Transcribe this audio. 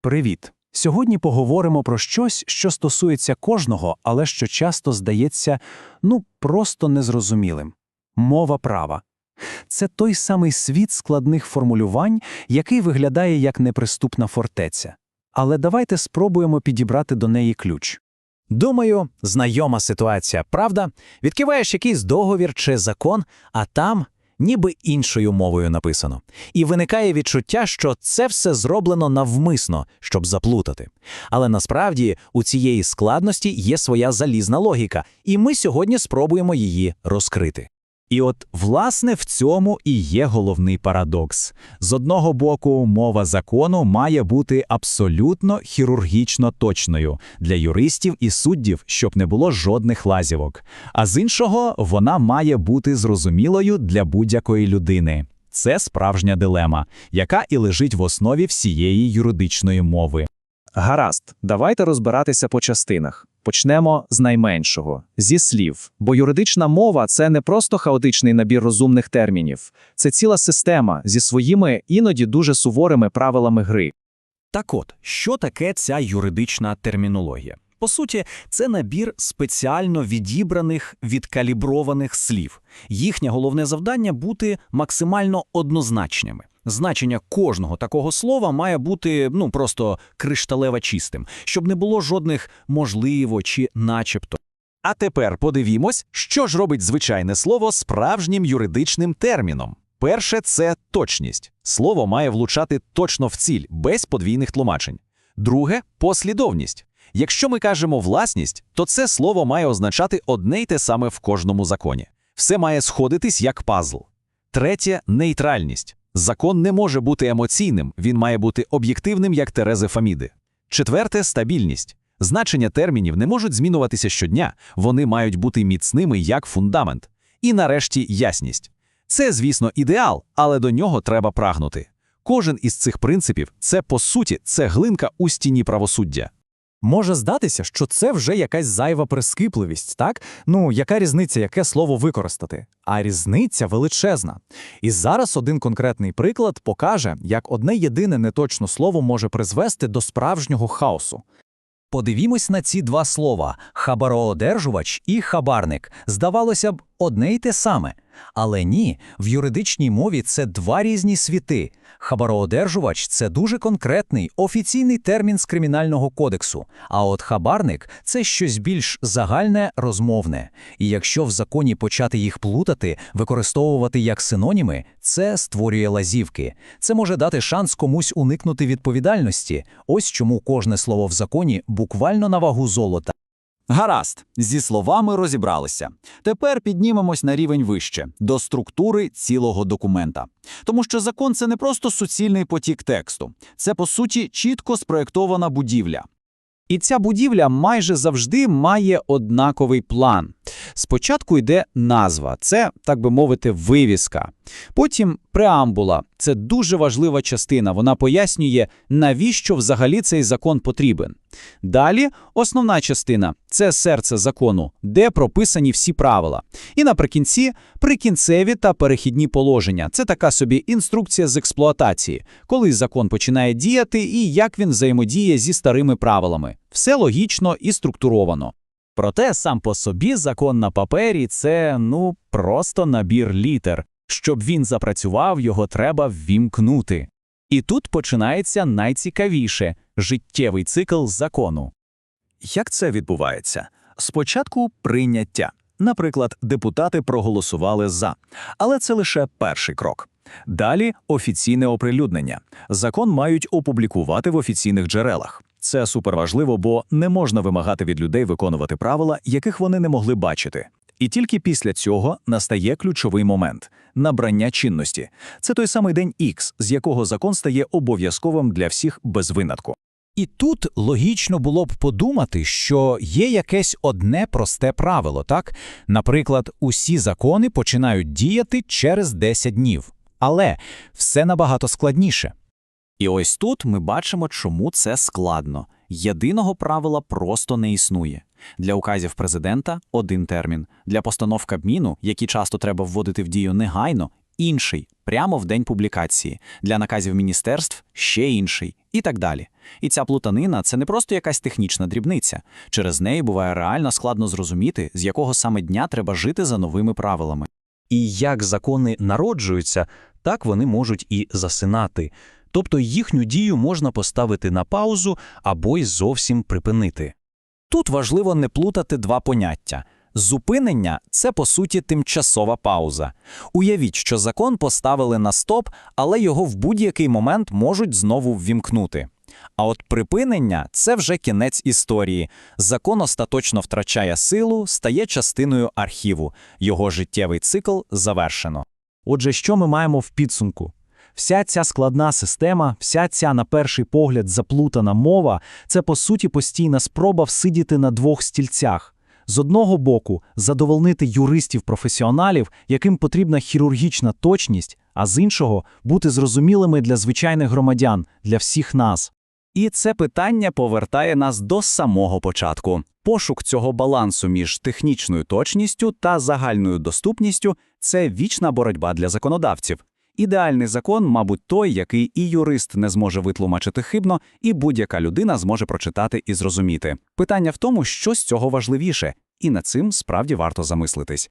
Привіт! Сьогодні поговоримо про щось, що стосується кожного, але що часто здається, ну, просто незрозумілим. Мова права. Це той самий світ складних формулювань, який виглядає як неприступна фортеця. Але давайте спробуємо підібрати до неї ключ. Думаю, знайома ситуація, правда? Відкриваєш якийсь договір чи закон, а там ніби іншою мовою написано. І виникає відчуття, що це все зроблено навмисно, щоб заплутати. Але насправді у цієї складності є своя залізна логіка, і ми сьогодні спробуємо її розкрити. І от, власне, в цьому і є головний парадокс. З одного боку, мова закону має бути абсолютно хірургічно точною для юристів і суддів, щоб не було жодних лазівок. А з іншого, вона має бути зрозумілою для будь-якої людини. Це справжня дилема, яка і лежить в основі всієї юридичної мови. Гаразд, давайте розбиратися по частинах. Почнемо з найменшого зі слів. Бо юридична мова це не просто хаотичний набір розумних термінів, це ціла система зі своїми іноді дуже суворими правилами гри. Так от, що таке ця юридична термінологія? По суті, це набір спеціально відібраних, відкаліброваних слів. Їхнє головне завдання бути максимально однозначними. Значення кожного такого слова має бути ну просто кришталево чистим, щоб не було жодних можливо чи начебто. А тепер подивімось, що ж робить звичайне слово справжнім юридичним терміном. Перше це точність. Слово має влучати точно в ціль, без подвійних тлумачень. Друге послідовність. Якщо ми кажемо власність, то це слово має означати одне й те саме в кожному законі. Все має сходитись як пазл. Третє нейтральність. Закон не може бути емоційним, він має бути об'єктивним, як Терези Фаміди. Четверте стабільність. Значення термінів не можуть змінюватися щодня, вони мають бути міцними як фундамент. І нарешті ясність. Це, звісно, ідеал, але до нього треба прагнути. Кожен із цих принципів це, по суті, цеглинка у стіні правосуддя. Може здатися, що це вже якась зайва прискіпливість, так? Ну, яка різниця, яке слово використати? А різниця величезна. І зараз один конкретний приклад покаже, як одне єдине неточне слово може призвести до справжнього хаосу. Подивімось на ці два слова хабароодержувач і хабарник. Здавалося б, одне й те саме. Але ні, в юридичній мові це два різні світи. Хабароодержувач це дуже конкретний, офіційний термін з кримінального кодексу, а от хабарник це щось більш загальне, розмовне. І якщо в законі почати їх плутати, використовувати як синоніми, це створює лазівки. Це може дати шанс комусь уникнути відповідальності. Ось чому кожне слово в законі буквально на вагу золота. Гаразд, зі словами розібралися. Тепер піднімемось на рівень вище до структури цілого документа. Тому що закон це не просто суцільний потік тексту, це по суті чітко спроєктована будівля. І ця будівля майже завжди має однаковий план. Спочатку йде назва, це, так би мовити, вивіска. Потім преамбула це дуже важлива частина. Вона пояснює, навіщо взагалі цей закон потрібен. Далі основна частина це серце закону, де прописані всі правила. І наприкінці прикінцеві та перехідні положення. Це така собі інструкція з експлуатації, коли закон починає діяти і як він взаємодіє зі старими правилами. Все логічно і структуровано. Проте сам по собі закон на папері це ну просто набір літер. Щоб він запрацював, його треба ввімкнути. І тут починається найцікавіше життєвий цикл закону. Як це відбувається? Спочатку прийняття. Наприклад, депутати проголосували за, але це лише перший крок. Далі офіційне оприлюднення. Закон мають опублікувати в офіційних джерелах. Це суперважливо, бо не можна вимагати від людей виконувати правила, яких вони не могли бачити. І тільки після цього настає ключовий момент набрання чинності. Це той самий день X, з якого закон стає обов'язковим для всіх без винятку. І тут логічно було б подумати, що є якесь одне просте правило, так? Наприклад, усі закони починають діяти через 10 днів. Але все набагато складніше. І ось тут ми бачимо, чому це складно. Єдиного правила просто не існує. Для указів президента один термін, для постанов Кабміну, які часто треба вводити в дію негайно, інший, прямо в день публікації, для наказів міністерств ще інший і так далі. І ця плутанина це не просто якась технічна дрібниця. Через неї буває реально складно зрозуміти, з якого саме дня треба жити за новими правилами. І як закони народжуються, так вони можуть і засинати. Тобто їхню дію можна поставити на паузу або й зовсім припинити. Тут важливо не плутати два поняття. Зупинення це по суті тимчасова пауза. Уявіть, що закон поставили на стоп, але його в будь-який момент можуть знову ввімкнути. А от припинення це вже кінець історії. Закон остаточно втрачає силу, стає частиною архіву. Його життєвий цикл завершено. Отже, що ми маємо в підсумку? Вся ця складна система, вся ця, на перший погляд, заплутана мова це по суті постійна спроба всидіти на двох стільцях. З одного боку, задовольнити юристів-професіоналів, яким потрібна хірургічна точність, а з іншого бути зрозумілими для звичайних громадян, для всіх нас. І це питання повертає нас до самого початку. Пошук цього балансу між технічною точністю та загальною доступністю це вічна боротьба для законодавців. Ідеальний закон, мабуть, той, який і юрист не зможе витлумачити хибно, і будь-яка людина зможе прочитати і зрозуміти. Питання в тому, що з цього важливіше, і над цим справді варто замислитись.